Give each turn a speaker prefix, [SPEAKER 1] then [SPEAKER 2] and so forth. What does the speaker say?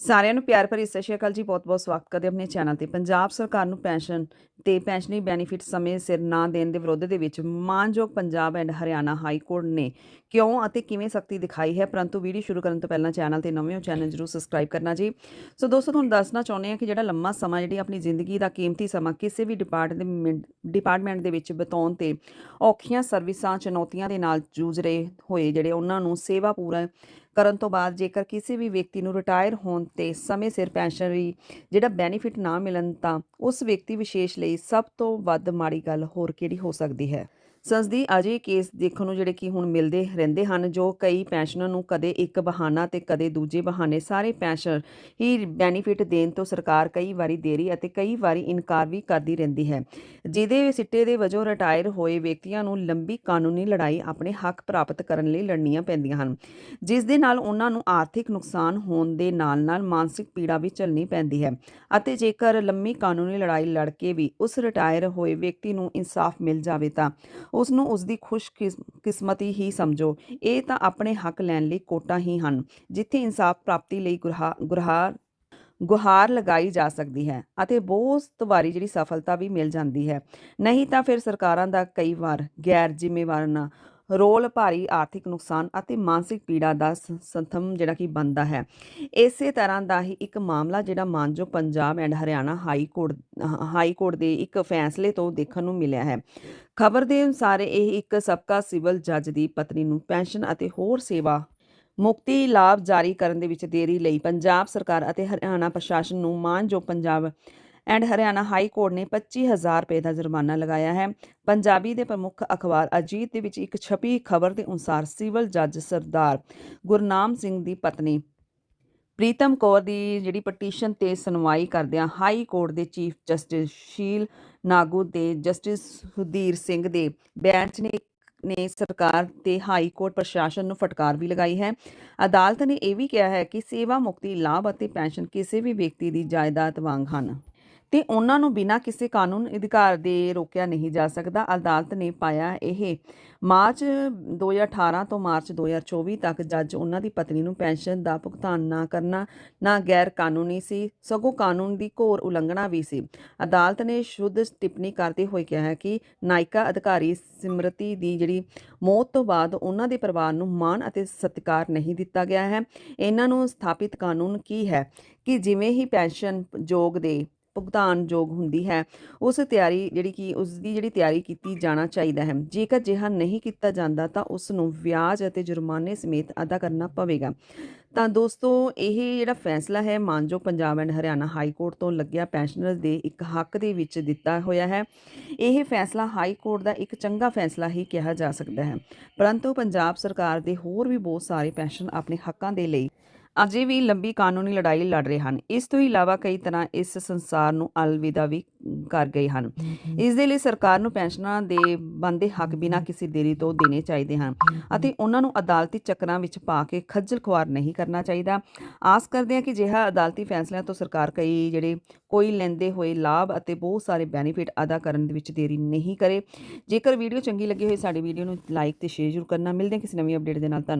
[SPEAKER 1] ਸਾਰਿਆਂ ਨੂੰ ਪਿਆਰ ਭਰੀ ਸਤਿ ਸ਼੍ਰੀ ਅਕਾਲ ਜੀ ਬਹੁਤ-ਬਹੁਤ ਸਵਾਗਤ ਕਰਦੇ ਆਪਣੇ ਚੈਨਲ ਤੇ। ਪੰਜਾਬ ਸਰਕਾਰ ਨੂੰ ਪੈਨਸ਼ਨ ਤੇ ਪੈਨਸ਼ਨੀ ਬੈਨੀਫਿਟ ਸਮੇਂ ਸਿਰ ਨਾ ਦੇਣ ਦੇ ਵਿਰੋਧ ਦੇ ਵਿੱਚ ਮਾਨਯੋਗ Punjab and Haryana high court ਨੇ ਕਿਉਂ ਅਤੇ ਕਿਵੇਂ ਸਖਤੀ ਦਿਖਾਈ ਹੈ? ਪਰੰਤੂ ਵੀਡੀਓ ਸ਼ੁਰੂ ਕਰਨ ਤੋਂ ਪਹਿਲਾਂ ਚੈਨਲ ਤੇ ਨਵੇਂ ਹੋ, ਚੈਨਲ ਜਰੂਰ ਸਬਸਕ੍ਰਾਈਬ ਕਰਨਾ ਜੀ। ਸੋ ਦੋਸਤੋ, ਤੁਹਾਨੂੰ ਦੱਸਣਾ ਚਾਹੁੰਦੇ ਹਾਂ ਕਿ ਜਿਹੜਾ ਲੰਮਾ ਸਮਾਂ, ਜਿਹੜੀ ਆਪਣੀ ਜ਼ਿੰਦਗੀ ਦਾ ਕੀਮਤੀ ਸਮਾਂ ਕਿਸੇ ਵੀ ਡਿਪਾਰਟਮੈਂਟ ਡਿਪਾਰਟਮੈਂਟ ਦੇ ਵਿੱਚ ਬਿਤਾਉਣ ਤੇ ਔਖੀਆਂ ਸਰਵਿਸਾਂ ਚੁਣੌਤੀਆਂ ਦੇ ਨਾਲ ਜੂਝ ਰਹੇ ਹੋਏ ਜਿਹੜੇ ਉਹਨਾਂ ਨੂੰ ਸੇਵਾ ਪੂਰਾ ਕਰਨ ਤੋਂ ਬਾਅਦ ਜੇਕਰ ਕਿਸੇ ਵੀ ਵਿਅਕਤੀ ਨੂੰ ਰਿਟਾਇਰ ਹੋਣ ਤੇ ਸਮੇਂ ਸਿਰ ਪੈਨਸ਼ਨਰੀ ਜਿਹੜਾ ਬੈਨੀਫਿਟ ਨਾ ਮਿਲਣ ਤਾਂ ਉਸ ਵਿਅਕਤੀ ਵਿਸ਼ੇਸ਼ ਲਈ ਸਭ ਤੋਂ ਵੱਧ ਮਾੜੀ ਗੱਲ ਹੋਰ ਕਿਹੜੀ ਹੋ ਸਕਦੀ ਹੈ? ਸੰਸਦੀ ਅਜੇ ਕੇਸ ਦੇਖਣ ਨੂੰ ਜਿਹੜੇ ਕਿ ਹੁਣ ਮਿਲਦੇ ਰਹਿੰਦੇ ਹਨ, ਜੋ ਕਈ ਪੈਨਸ਼ਨਰ ਨੂੰ ਕਦੇ ਇੱਕ ਬਹਾਨਾ ਤੇ ਕਦੇ ਦੂਜੇ ਬਹਾਨੇ ਸਾਰੇ ਪੈਨਸ਼ਨ ਹੀ ਬੈਨੀਫਿਟ ਦੇਣ ਤੋਂ ਸਰਕਾਰ ਕਈ ਵਾਰੀ ਦੇਰੀ ਅਤੇ ਕਈ ਵਾਰੀ ਇਨਕਾਰ ਵੀ ਕਰਦੀ ਰਹਿੰਦੀ ਹੈ। ਜਿਹਦੇ ਸਿੱਟੇ ਦੇ ਵਜੋਂ ਰਿਟਾਇਰ ਹੋਏ ਵਿਅਕਤੀਆਂ ਨੂੰ ਲੰਬੀ ਕਾਨੂੰਨੀ ਲੜਾਈ ਆਪਣੇ ਹੱਕ ਪ੍ਰਾਪਤ ਕਰਨ ਲਈ ਲੜਨੀਆਂ ਪੈਂਦੀਆਂ ਹਨ। ਜਿਸ ਦੇ ਨਾਲ ਉਹਨਾਂ ਨੂੰ ਆਰਥਿਕ ਨੁਕਸਾਨ ਹੋਣ ਦੇ ਨਾਲ-ਨਾਲ ਮਾਨਸਿਕ ਪੀੜਾ ਵੀ ਝੱਲਣੀ ਪੈਂਦੀ ਹੈ ਅਤੇ ਜੇਕਰ ਲੰਮੀ ਕਾਨੂੰਨੀ ਲੜਾਈ ਲੜ ਕੇ ਵੀ ਉਸ ਰਿਟਾਇਰ ਹੋਏ ਵਿਅਕਤੀ ਨੂੰ ਇਨਸਾਫ ਮਿਲ ਜਾਵੇ ਤਾਂ ਉਸ ਨੂੰ ਉਸ ਦੀ ਖੁਸ਼ਕਿਸਮਤੀ ਹੀ ਸਮਝੋ। ਇਹ ਤਾਂ ਆਪਣੇ ਹੱਕ ਲੈਣ ਲਈ ਕੋਟਾਂ ਹੀ ਹਨ, ਜਿੱਥੇ ਇਨਸਾਫ ਪ੍ਰਾਪਤੀ ਲਈ ਗੁਰਹਾ, ਗੁਰਹਾਰ, ਗੁਹਾਰ ਲਗਾਈ ਜਾ ਸਕਦੀ ਹੈ ਅਤੇ ਬਹੁਤ ਵਾਰੀ ਜਿਹੜੀ ਸਫਲਤਾ ਵੀ ਮਿਲ ਜਾਂਦੀ ਹੈ। ਨਹੀਂ ਤਾਂ ਫਿਰ ਸਰਕਾਰਾਂ ਦਾ ਕਈ ਵਾਰ ਗੈਰ ਜ਼ਿੰਮੇਵਾਰਾਨਾ ਰੋਲ ਭਾਰੀ ਆਰਥਿਕ ਨੁਕਸਾਨ ਅਤੇ ਮਾਨਸਿਕ ਪੀੜਾ ਦਾ ਸੰਥਮ ਜਿਹੜਾ ਕਿ ਬਣਦਾ ਹੈ। ਇਸੇ ਤਰ੍ਹਾਂ ਦਾ ਹੀ ਇੱਕ ਮਾਮਲਾ ਜਿਹੜਾ ਮਾਨਜੋ Punjab and Haryana high court high court ਦੇ ਇੱਕ ਫੈਸਲੇ ਤੋਂ ਦੇਖਣ ਨੂੰ ਮਿਲਿਆ ਹੈ। ਖਬਰ ਦੇ ਅਨੁਸਾਰ ਇਹ ਇੱਕ ਸਬਕਾ ਸਿਵਲ ਜੱਜ ਦੀ ਪਤਨੀ ਨੂੰ ਪੈਨਸ਼ਨ ਅਤੇ ਹੋਰ ਸੇਵਾ ਮੁਕਤੀ ਲਾਭ ਜਾਰੀ ਕਰਨ ਦੇ ਵਿੱਚ ਦੇਰੀ ਲਈ ਪੰਜਾਬ ਸਰਕਾਰ ਅਤੇ ਹਰਿਆਣਾ ਪ੍ਰਸ਼ਾਸਨ ਨੂੰ ਮਾਨਯੋਗ Punjab and Haryana high court ਨੇ 25000 ਰੁਪਏ ਦਾ ਜੁਰਮਾਨਾ ਲਗਾਇਆ ਹੈ। ਪੰਜਾਬੀ ਦੇ ਪ੍ਰਮੁੱਖ ਅਖਬਾਰ ਅਜੀਤ ਦੇ ਵਿੱਚ ਇੱਕ ਛਪੀ ਖਬਰ ਦੇ ਅਨੁਸਾਰ ਸਿਵਲ ਜੱਜ ਸਰਦਾਰ ਗੁਰਨਾਮ ਸਿੰਘ ਦੀ ਪਤਨੀ ਪ੍ਰੀਤਮ ਕੌਰ ਦੀ ਜਿਹੜੀ ਪਟੀਸ਼ਨ ਤੇ ਸੁਣਵਾਈ ਕਰਦਿਆਂ ਹਾਈ ਕੋਰਟ ਦੇ ਚੀਫ ਜਸਟਿਸ ਸ਼ੀਲ ਨਾਗੂ ਤੇ ਜਸਟਿਸ ਸੁਧੀਰ ਸਿੰਘ ਦੇ ਬੈਂਚ ਨੇ ਨੇ ਸਰਕਾਰ ਤੇ ਹਾਈ ਕੋਰਟ ਪ੍ਰਸ਼ਾਸਨ ਨੂੰ ਫਟਕਾਰ ਵੀ ਲਗਾਈ ਹੈ। ਅਦਾਲਤ ਨੇ ਇਹ ਵੀ ਕਿਹਾ ਹੈ ਕਿ ਸੇਵਾ ਮੁਕਤੀ, ਲਾਭ ਅਤੇ ਪੈਨਸ਼ਨ ਕਿਸੇ ਵੀ ਵਿਅਕਤੀ ਦੀ ਜਾਇਦਾਦ ਵਾਂਗ ਹਨ। ਤੇ ਉਹਨਾਂ ਨੂੰ ਬਿਨਾਂ ਕਿਸੇ ਕਾਨੂੰਨ ਅਧਿਕਾਰ ਦੇ ਰੋਕਿਆ ਨਹੀਂ ਜਾ ਸਕਦਾ। ਅਦਾਲਤ ਨੇ ਪਾਇਆ ਇਹ। ਮਾਰਚ 2018 ਤੋਂ ਮਾਰਚ 2024 ਤੱਕ ਜੱਜ ਉਹਨਾਂ ਦੀ ਪਤਨੀ ਨੂੰ ਪੈਨਸ਼ਨ ਦਾ ਭੁਗਤਾਨ ਨਾ ਕਰਨਾ, ਨਾ ਗੈਰ ਕਾਨੂੰਨੀ ਸੀ, ਸਗੋਂ ਕਾਨੂੰਨ ਦੀ ਘੋਰ ਉਲੰਘਣਾ ਵੀ ਸੀ। ਅਦਾਲਤ ਨੇ ਸ਼ੁੱਧ ਟਿੱਪਣੀ ਕਰਦੇ ਹੋਏ ਕਿਹਾ ਹੈ ਕਿ ਨਾਇਕਾ ਅਧਿਕਾਰੀ ਸਿਮਰਤੀ ਦੀ ਜਿਹੜੀ ਮੌਤ ਤੋਂ ਬਾਅਦ ਉਹਨਾਂ ਦੇ ਪਰਿਵਾਰ ਨੂੰ ਮਾਣ ਅਤੇ ਸਤਿਕਾਰ ਨਹੀਂ ਦਿੱਤਾ ਗਿਆ ਹੈ। ਇਹਨਾਂ ਨੂੰ ਸਥਾਪਿਤ ਕਾਨੂੰਨ ਕੀ ਹੈ? ਕਿ ਜਿਵੇਂ ਹੀ ਪੈਨਸ਼ਨ ਯੋਗ ਦੇ ਭੁਗਤਾਨਯੋਗ ਹੁੰਦੀ ਹੈ। ਉਸ ਤਿਆਰੀ ਜਿਹੜੀ ਕਿ ਉਸ ਦੀ ਜਿਹੜੀ ਤਿਆਰੀ ਕੀਤੀ ਜਾਣਾ ਚਾਹੀਦਾ ਹੈ। ਜੇਕਰ ਜਿਹਾ ਨਹੀਂ ਕੀਤਾ ਜਾਂਦਾ ਤਾਂ ਉਸ ਨੂੰ ਵਿਆਜ ਅਤੇ ਜੁਰਮਾਨੇ ਸਮੇਤ ਅਦਾ ਕਰਨਾ ਪਵੇਗਾ। ਤਾਂ ਦੋਸਤੋ, ਇਹ ਜਿਹੜਾ ਫੈਸਲਾ ਹੈ ਮਾਨਯੋਗ Punjab and Haryana high court ਤੋਂ ਲੱਗਿਆ ਪੈਨਸ਼ਨਰ ਦੇ ਇੱਕ ਹੱਕ ਦੇ ਵਿੱਚ ਦਿੱਤਾ ਹੋਇਆ ਹੈ। ਇਹ ਫੈਸਲਾ ਹਾਈ ਕੋਰਟ ਦਾ ਇੱਕ ਚੰਗਾ ਫੈਸਲਾ ਹੀ ਕਿਹਾ ਜਾ ਸਕਦਾ ਹੈ। ਪਰੰਤੂ ਪੰਜਾਬ ਸਰਕਾਰ ਦੇ ਹੋਰ ਵੀ ਬਹੁਤ ਸਾਰੇ ਪੈਨਸ਼ਨ ਆਪਣੇ ਹੱਕਾਂ ਦੇ ਲਈ ਅਜੇ ਵੀ ਲੰਬੀ ਕਾਨੂੰਨੀ ਲੜਾਈ ਲੜ ਰਹੇ ਹਨ। ਇਸ ਤੋਂ ਇਲਾਵਾ ਕਈ ਤਰ੍ਹਾਂ ਇਸ ਸੰਸਾਰ ਨੂੰ ਅਲਵਿਦਾ ਵੀ ਕਰ ਗਏ ਹਨ। ਇਸ ਦੇ ਲਈ ਸਰਕਾਰ ਨੂੰ ਪੈਨਸ਼ਨਾਂ ਦੇ ਬੰਦੇ ਹੱਕ ਬਿਨਾਂ ਕਿਸੇ ਦੇਰੀ ਤੋਂ ਦੇਣੇ ਚਾਹੀਦੇ ਹਨ ਅਤੇ ਉਹਨਾਂ ਨੂੰ ਅਦਾਲਤੀ ਚੱਕਰਾਂ ਵਿੱਚ ਪਾ ਕੇ ਖੱਜਲ ਖੁਆਰ ਨਹੀਂ ਕਰਨਾ ਚਾਹੀਦਾ। ਆਸ ਕਰਦੇ ਹਾਂ ਕਿ ਜਿਹਾ ਅਦਾਲਤੀ ਫੈਸਲਿਆਂ ਤੋਂ ਸਰਕਾਰ ਕਈ ਜਿਹੜੇ ਕੋਈ ਲੈਂਦੇ ਹੋਏ ਲਾਭ ਅਤੇ ਬਹੁਤ ਸਾਰੇ ਬੈਨੀਫਿਟ ਅਦਾ ਕਰਨ ਦੇ ਵਿੱਚ ਦੇਰੀ ਨਹੀਂ ਕਰੇ। ਜੇਕਰ ਵੀਡੀਓ ਚੰਗੀ ਲੱਗੀ ਹੋਈ ਸਾਡੀ ਵੀਡੀਓ ਨੂੰ ਲਾਈਕ ਤੇ ਸ਼ੇਅਰ ਜ਼ਰੂਰ ਕਰਨਾ। ਮਿਲਦੇ ਹਾਂ ਕਿਸੇ ਨਵੀਂ ਅਪਡੇਟ ਦੇ ਨਾਲ। ਧੰਨਵਾਦ।